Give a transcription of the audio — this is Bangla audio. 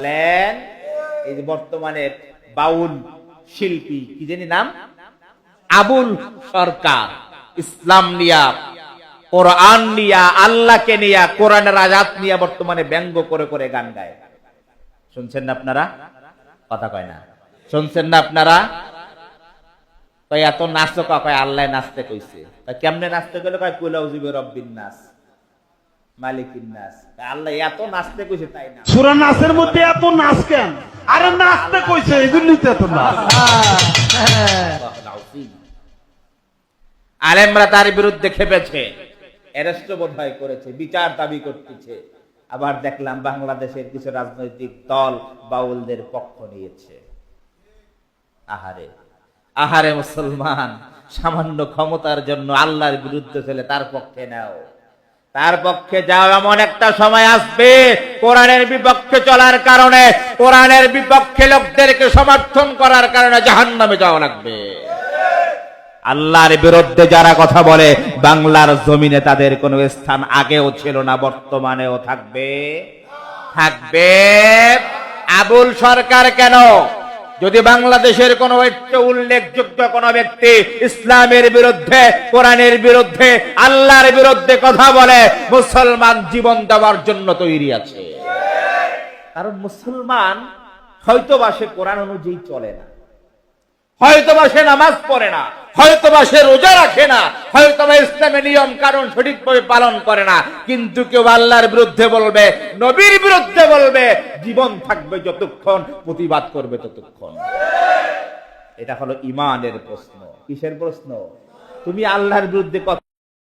বলেন, এই যে বর্তমানে বাউল শিল্পী, কি জানি নাম? আবুল সরকার। ইসলাম নিয়া, কোরআন নিয়া, আল্লাহকে নিয়া, কোরআনের নিয়া বর্তমানে ব্যঙ্গ করে করে গান গায়। শুনছেন না আপনারা? কথা কয় না। শুনছেন না আপনারা? কয়, এত নাচো কয়, আল্লাহ নাচতে কইছে। কেমনে নাচতে গেলে কয় কুলাউ জিবে রব্বিন নাস। মালিকিন নাস আল্লাহ এত নাচতে কইছে তাই না? সুরা নাচের মধ্যে এত নাচ কেন? আরে নাচতে কইছে এই জন্যই তো এত নাচ। আলেমরা তার বিরুদ্ধে খেপেছে। অ্যারেস্ট বোধ হয় করেছে বিচার দাবি করতেছে। আবার দেখলাম বাংলাদেশের কিছু রাজনৈতিক দল বাউলদের পক্ষ নিয়েছে। আহারে আহারে মুসলমান সামান্য ক্ষমতার জন্য আল্লাহর বিরুদ্ধে চলে তার পক্ষে নাও। তার পক্ষে যাও, এমন একটা সময় আসবে কোরআনের বিপক্ষে চলার কারণে, কোরআনের বিপক্ষে লোকদেরকে সমর্থন করার কারণে জাহান্নামে যাওয়া লাগবে। আল্লাহর বিরুদ্ধে যারা কথা বলে, বাংলার জমিনে তাদের কোনো স্থান আগেও ছিল না, বর্তমানেও থাকবে। থাকবে। আবুল সরকার কেন? যদি বাংলাদেশের কোন ঐক্য উল্লেখযোগ্য কোন ব্যক্তি ইসলামের বিরুদ্ধে, কোরআনের বিরুদ্ধে, আল্লাহর বিরুদ্ধে কথা বলে, মুসলমান জীবন দেওয়ার জন্য তৈরি আছে। কারণ মুসলমান হয়তো বা সে কোরআন অনুযায়ী চলে না। হয়তোবা সে নামাজ পড়ে না, হয়তোবা সে রোজা রাখে না, হয়তোবা ইসলামের নিয়ম কারণ সঠিকভাবে পালন করে না। কিন্তু কেউ আল্লাহর বিরুদ্ধে বলবে, নবীর বিরুদ্ধে বলবে, জীবন থাকবে যতক্ষণ, প্রতিবাদ করবে ততক্ষণ। এটা হলো ইমানের প্রশ্ন। কিসের প্রশ্ন? তুমি আল্লাহর বিরুদ্ধে কথা